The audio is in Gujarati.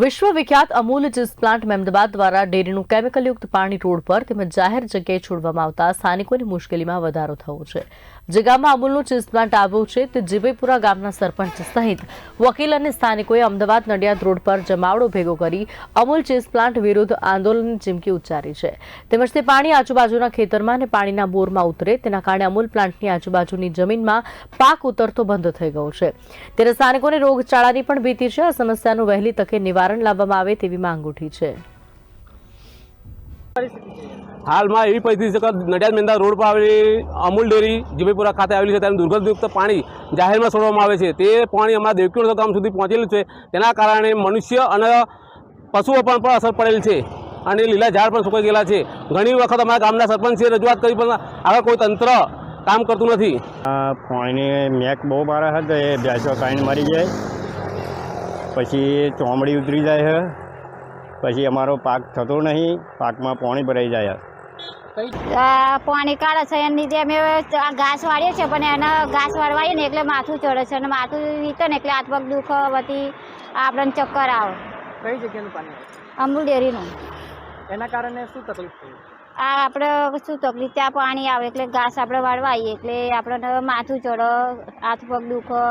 વિશ્વવિખ્યાત અમૂલ ચીઝ પ્લાન્ટ મહેમદાબાદ દ્વારા ડેરીનું કેમિકલયુક્ત પાણી રોડ પર તેમજ જાહેર જગ્યાએ છોડવામાં આવતા સ્થાનિકોની મુશ્કેલીમાં વધારો થયો છે. જે ગામમાં અમૂલનું ચીઝ પ્લાન્ટ આવ્યું છે, તે જીબેપુરા ગામના સરપંચ સહિત વકીલ અને સ્થાનિકોએ અમદાવાદ નડિયાદ રોડ પર જમાવડો ભેગો કરી અમૂલ ચીઝ પ્લાન્ટ વિરુદ્ધ આંદોલનની ચીમકી ઉચ્ચારી છે. તેમજ તે પાણી આજુબાજુના ખેતરમાં અને પાણીના બોરમાં ઉતરે, તેના કારણે અમૂલ પ્લાન્ટની આજુબાજુની જમીનમાં પાક ઉતરતો બંધ થઈ ગયો છે. ત્યારે સ્થાનિકોને રોગચાળાની પણ ભીતિ છે. આ સમસ્યાનું વહેલી તકે નિવારણ લાવવામાં આવે તેવી માંગ ઉઠી છે. હાલમાં એવી પરિસ્થિતિ છે કે નડિયાદ મેંદા રોડ પર આવેલી અમૂલ ડેરી જીબીપુરા ખાતે આવેલી છે તેનું દુર્ગંધયુક્ત પાણી જાહેરમાં છોડવામાં આવે છે. તે પાણી અમારા દેવકીનગર ગામ સુધી પહોંચેલું છે. તેના કારણે મનુષ્ય અને પશુઓ પણ પણ અસર પડેલ છે અને લીલા ઝાડ પણ સુકાઈ ગયેલા છે. ઘણી વખત અમારા ગામના સરપંચે રજૂઆત કરી પણ આગળ કોઈ તંત્ર કામ કરતું નથી. પાણીની મેક બહુ મારે છે તો એ ભેંસો કાંઈ મરી જાય. પછી ચોમડી ઉતરી જાય છે. પછી અમારો પાક થતો નહીં પાકમાં પાણી ભરાઈ જાય આ પાણી કાઢે છે એની લીધે અમે ઘાસ વાળીએ છીએ પણ એને ઘાસ વાળવાઈએ ને એટલે માથું ચડે છે અને માથું વીતે ને એટલે હાથ પગ દુખે વધી આપણને ચક્કર આવે. કઈ જગ્યાનું પાણી અમૂલ ડેરીનું. એના કારણે શું તકલીફ થઈ? આ આપણે શું તકલીફ? ત્યાં પાણી આવે એટલે ઘાસ આપણે વાળવાઈએ એટલે આપણને માથું ચડે હાથ પગ દુખે